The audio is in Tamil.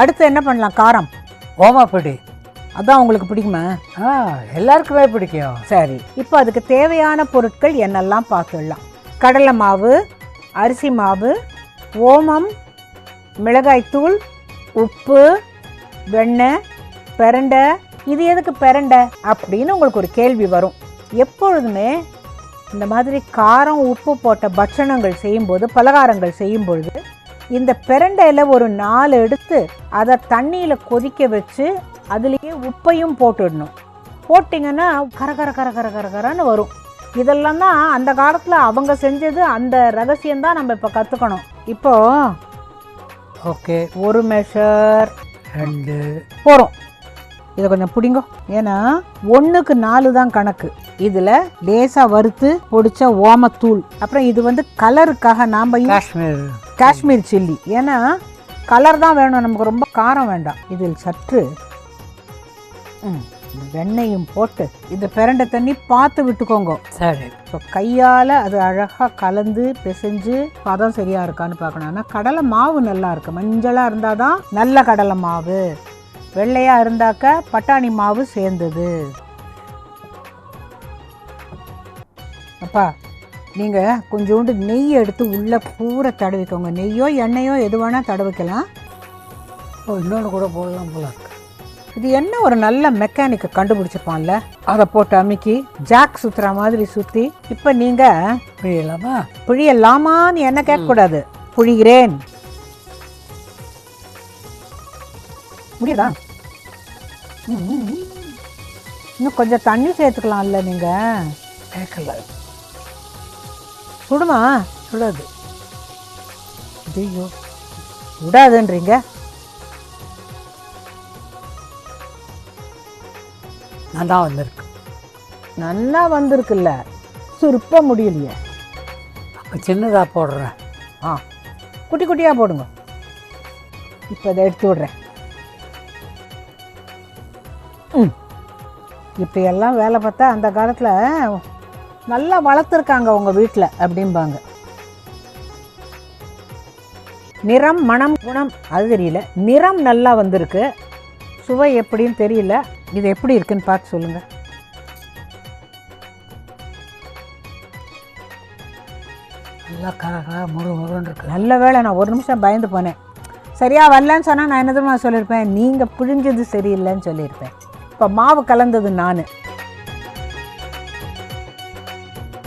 அடுத்து என்ன பண்ணலாம்? காரம். ஓமப்பொடி அதான் உங்களுக்கு பிடிக்குமா? ஆ எல்லாருக்குமே பிடிக்கும். சரி இப்போ அதுக்கு தேவையான பொருட்கள் என்னெல்லாம் பார்த்துடலாம் கடலை மாவு அரிசி மாவு ஓமம் மிளகாய்த்தூள் உப்பு வெண்ணெய் பெரண்டை. இது எதுக்கு பெரண்டை? அப்படின்னு உங்களுக்கு ஒரு கேள்வி வரும். எப்பொழுதுமே இந்த மாதிரி காரம் உப்பு போட்ட பட்சணங்கள் செய்யும்போது பலகாரங்கள் செய்யும் பொழுது இந்த பெரண்டையில் ஒரு நாலு எடுத்து அதை தண்ணியில் கொதிக்க வச்சு அதுலேயே உப்பையும் போட்டுடணும். போட்டிங்கன்னா கர கர கர கர கர கரன்னு வரும். இதெல்லாம் தான் அந்த காலத்தில் அவங்க செஞ்சது அந்த ரகசியம் தான் நம்ம இப்போ கற்றுக்கணும் இப்போ ஓகே ஒரு மெஷர் ரெண்டு. போகிறோம் இதை கொஞ்சம் பிடிங்கோ. ஏன்னா ஒன்றுக்கு நாலு தான் கணக்கு. இதில் லேசாக வறுத்து பொடிச்ச ஓமத்தூள். அப்புறம் இது வந்து கலருக்காக நாம் காஷ்மீர். காஷ்மீர் சில்லி. ஏன்னா கலர் தான் வேணும். நமக்கு ரொம்ப காரம் வேண்டாம். இதில் சற்று வெண்ணெயும் போட்டு இந்த பிரண்டை தண்ணி பார்த்து விட்டுக்கோங்க. சரி. இப்போ கையால் அது அழகாக கலந்து பிசைஞ்சு பதம் சரியாக இருக்கான்னு பார்க்கணும். ஆனால் கடலை மாவு நல்லா இருக்கு. மஞ்சளாக இருந்தால் தான் நல்ல கடலை மாவு. வெள்ளையாக இருந்தாக்க பட்டாணி மாவு சேர்ந்தது. அப்பா நீங்கள் கொஞ்சோண்டு நெய் எடுத்து உள்ளே பூரா தடவிக்கோங்க. நெய்யோ எண்ணெயோ எது வேணால் தடவிக்கலாம். இன்னொன்று கூட போடலாம் போல இது என்ன ஒரு நல்ல மெக்கானிக்கை கண்டுபிடிச்சிருப்பான்ல? அதை போட்டு அமுக்கி ஜாக் சுற்றுற மாதிரி சுற்றி இப்போ நீங்கள் புரியலாமா? புழியலாமான்னு என்ன கேட்கக்கூடாது. புழிகிறேன் முடியுதா. இன்னும் கொஞ்சம் தண்ணி சேர்த்துக்கலாம்ல நீங்கள் கேட்கல. சுடுமா? சுடாது. ஐயோ விடாதுன்றீங்க நல்லா வந்திருக்கு. நல்லா வந்திருக்குல்ல. சுருப்ப முடியலையே. அப்போ சின்னதாக போடுறேன். ஆ குட்டி குட்டியாக போடுங்க. இப்போ அதை எடுத்து விடுறேன். ம். இப்போ எல்லாம் வேலை பார்த்தா அந்த காலத்தில் நல்லா வளர்த்துருக்காங்க உங்கள் வீட்டில் அப்படிம்பாங்க. நிறம் மனம் குணம் அது தெரியல. நிறம் நல்லா வந்திருக்கு. சுவை எப்படின்னு தெரியல. இது எப்படி இருக்குன்னு பார்த்து சொல்லுங்கள் நல்லா கரகரா முரு முருன்னு இருக்கு. நல்ல வேளை நான் ஒரு நிமிஷம் பயந்து போனேன். சரியாக வரலன்னு சொன்னால் நான் என்ன தெரியுமா சொல்லியிருப்பேன்? நீங்கள் பிழிஞ்சது சரியில்லைன்னு சொல்லியிருப்பேன். இப்போ மாவு கலந்தது நான்.